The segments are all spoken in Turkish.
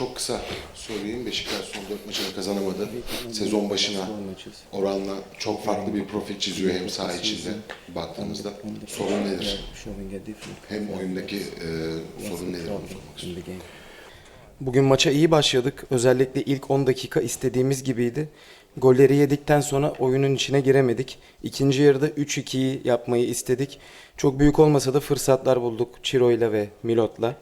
çok kısa söyleyeyim. Beşiktaş son 4 maçını kazanamadı. Sezon başına oranla çok farklı bir profil çiziyor hem saha içinde baktığımızda. Sorun nedir? Hem oyundaki e, sorun nedir onu sormak istiyorum. Bugün maça iyi başladık. Özellikle ilk 10 dakika istediğimiz gibiydi. Golleri yedikten sonra oyunun içine giremedik. İkinci yarıda 3-2'yi yapmayı istedik. Çok büyük olmasa da fırsatlar bulduk Çiro'yla ve Milot'la.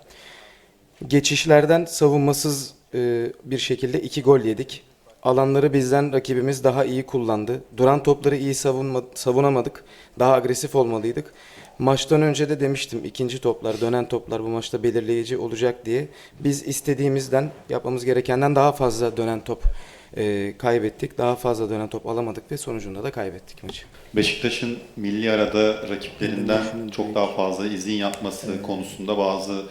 Geçişlerden savunmasız e, bir şekilde iki gol yedik. Alanları bizden rakibimiz daha iyi kullandı. Duran topları iyi savunma, savunamadık. Daha agresif olmalıydık. Maçtan önce de demiştim ikinci toplar, dönen toplar bu maçta belirleyici olacak diye. Biz istediğimizden, yapmamız gerekenden daha fazla dönen top e, kaybettik. Daha fazla dönen top alamadık ve sonucunda da kaybettik maçı. Beşiktaş'ın milli arada rakiplerinden çok daha fazla izin yapması konusunda bazı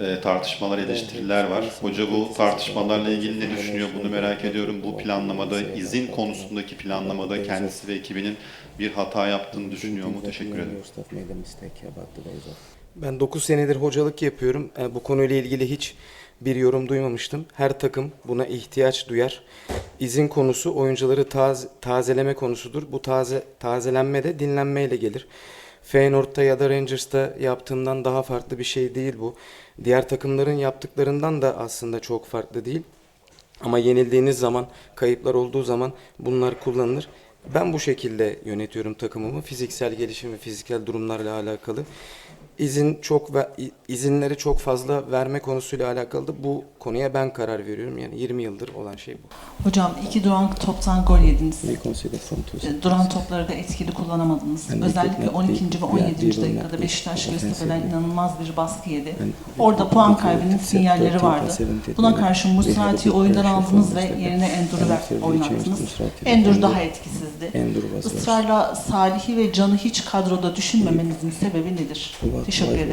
e, tartışmalar, eleştiriler var. Hoca bu tartışmalarla ilgili ne düşünüyor bunu merak ediyorum. Bu planlamada, izin konusundaki planlamada kendisi ve ekibinin bir hata yaptığını düşünüyor mu? Teşekkür ederim. Ben 9 senedir hocalık yapıyorum. E, Bu konuyla ilgili hiç bir yorum duymamıştım. Her takım buna ihtiyaç duyar. İzin konusu oyuncuları taz- tazeleme konusudur. Bu taze tazelenme de dinlenmeyle gelir. Feyenoord'da ya da Rangers'ta yaptığımdan daha farklı bir şey değil bu. Diğer takımların yaptıklarından da aslında çok farklı değil. Ama yenildiğiniz zaman, kayıplar olduğu zaman bunlar kullanılır. Ben bu şekilde yönetiyorum takımımı. Fiziksel gelişim ve fiziksel durumlarla alakalı. İzin çok ve izinleri çok fazla verme konusuyla alakalı da bu konuya ben karar veriyorum. Yani 20 yıldır olan şey bu. Hocam iki duran toptan gol yediniz. E, Duran topları da etkili kullanamadınız. Özellikle did not 12. ve be- we 17. did not dakikada be Beşiktaş. Göztepe'den inanılmaz bir baskı yedi. Orada puan kaybının sinyalleri 13 vardı. or 17 Buna karşı Musrati'yi oyundan aldınız ve yerine Endur'u oynattınız. Endur daha etkisizdi. Israrla Salih'i ve Can'ı hiç kadroda düşünmemenizin sebebi nedir? Teşekkür ederim.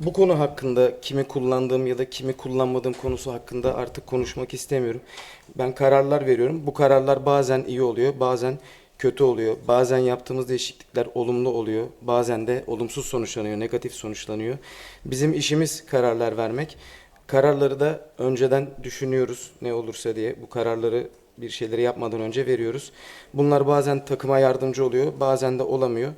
Bu konu hakkında kimi kullandığım ya da kimi kullanmadığım konusu hakkında artık konuşmak istemiyorum. Ben kararlar veriyorum. Bu kararlar bazen iyi oluyor, bazen kötü oluyor. Bazen yaptığımız değişiklikler olumlu oluyor. Bazen de olumsuz sonuçlanıyor, negatif sonuçlanıyor. Bizim işimiz kararlar vermek. Kararları da önceden düşünüyoruz ne olursa diye. Bu kararları bir şeyleri yapmadan önce veriyoruz. Bunlar bazen takıma yardımcı oluyor, bazen de olamıyor.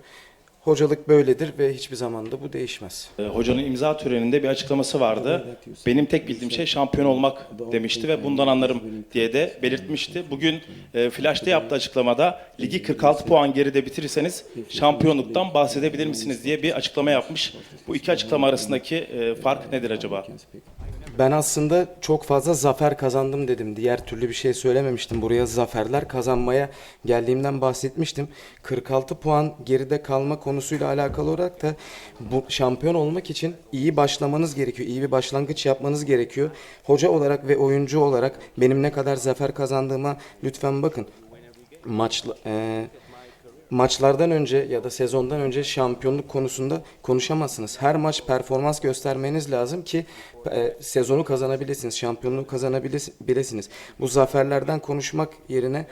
Hocalık böyledir ve hiçbir zaman da bu değişmez. E, Hocanın imza töreninde bir açıklaması vardı. Benim tek bildiğim şey şampiyon olmak demişti ve bundan anlarım diye de belirtmişti. Bugün e, Flash'ta yaptığı açıklamada ligi 46 puan geride bitirirseniz şampiyonluktan bahsedebilir misiniz diye bir açıklama yapmış. Bu iki açıklama arasındaki e, fark nedir acaba? Ben aslında çok fazla zafer kazandım dedim. Diğer türlü bir şey söylememiştim. Buraya zaferler kazanmaya geldiğimden bahsetmiştim. 46 puan geride kalma konusuyla alakalı olarak da bu şampiyon olmak için iyi başlamanız gerekiyor. İyi bir başlangıç yapmanız gerekiyor. Hoca olarak ve oyuncu olarak benim ne kadar zafer kazandığıma lütfen bakın. Maçla, e, maçlardan önce ya da sezondan önce şampiyonluk konusunda konuşamazsınız. Her maç performans göstermeniz lazım ki e, sezonu kazanabilirsiniz, şampiyonluğu kazanabilirsiniz. Bu zaferlerden konuşmak yerine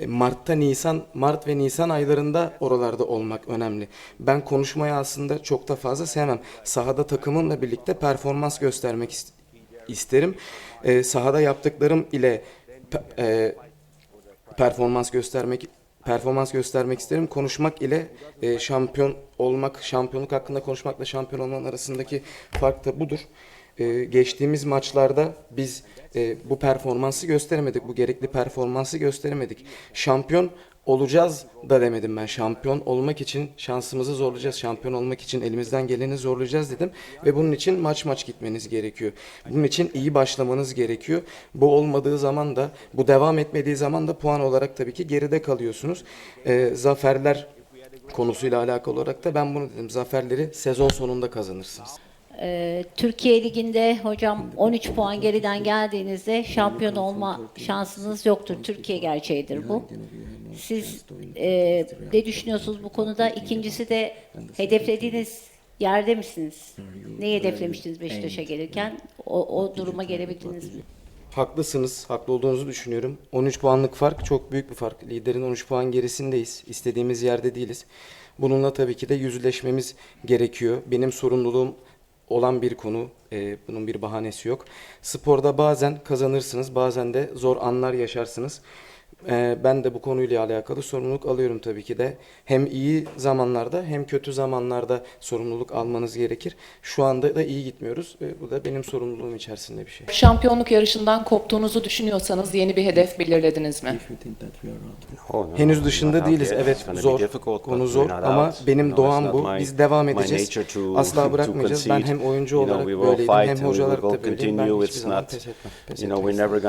e, Mart'ta Nisan, Mart ve Nisan aylarında oralarda olmak önemli. Ben konuşmayı aslında çok da fazla sevmem. Sahada takımımla birlikte performans göstermek ist- isterim. E, sahada yaptıklarım ile e, performans göstermek performans göstermek isterim. Konuşmak ile e, şampiyon olmak, şampiyonluk hakkında konuşmakla şampiyon olmanın arasındaki fark da budur. E, geçtiğimiz maçlarda biz e, bu performansı gösteremedik. Bu gerekli performansı gösteremedik. Şampiyon olacağız da demedim ben. Şampiyon olmak için şansımızı zorlayacağız. Şampiyon olmak için elimizden geleni zorlayacağız dedim. Ve bunun için maç maç gitmeniz gerekiyor. Bunun için iyi başlamanız gerekiyor. Bu olmadığı zaman da, bu devam etmediği zaman da puan olarak tabii ki geride kalıyorsunuz. Ee, zaferler konusuyla alakalı olarak da ben bunu dedim. Zaferleri sezon sonunda kazanırsınız. Ee, Türkiye Ligi'nde hocam 13 puan geriden geldiğinizde şampiyon olma şansınız yoktur. Türkiye gerçeğidir bu. Siz e, ne düşünüyorsunuz bu konuda? İkincisi de hedeflediğiniz yerde misiniz? Neyi hedeflemiştiniz Beşiktaş'a gelirken? O, o duruma gelebildiniz mi? Haklısınız, haklı olduğunuzu düşünüyorum. 13 puanlık fark çok büyük bir fark. Liderin 13 puan gerisindeyiz. İstediğimiz yerde değiliz. Bununla tabii ki de yüzleşmemiz gerekiyor. Benim sorumluluğum olan bir konu. Ee, bunun bir bahanesi yok. Sporda bazen kazanırsınız, bazen de zor anlar yaşarsınız. Ee, ben de bu konuyla alakalı sorumluluk alıyorum tabii ki de. Hem iyi zamanlarda hem kötü zamanlarda sorumluluk almanız gerekir. Şu anda da iyi gitmiyoruz. Ee, bu da benim sorumluluğum içerisinde bir şey. Şampiyonluk yarışından koptuğunuzu düşünüyorsanız yeni bir hedef belirlediniz mi? Henüz dışında değiliz. Evet zor, konu zor ama benim doğam bu. Biz devam edeceğiz. Asla bırakmayacağız. Ben hem oyuncu olarak böyleydim hem hoca olarak da böyleyim. Ben hiçbir zaman pes etmem. Pes You know, we're etmem.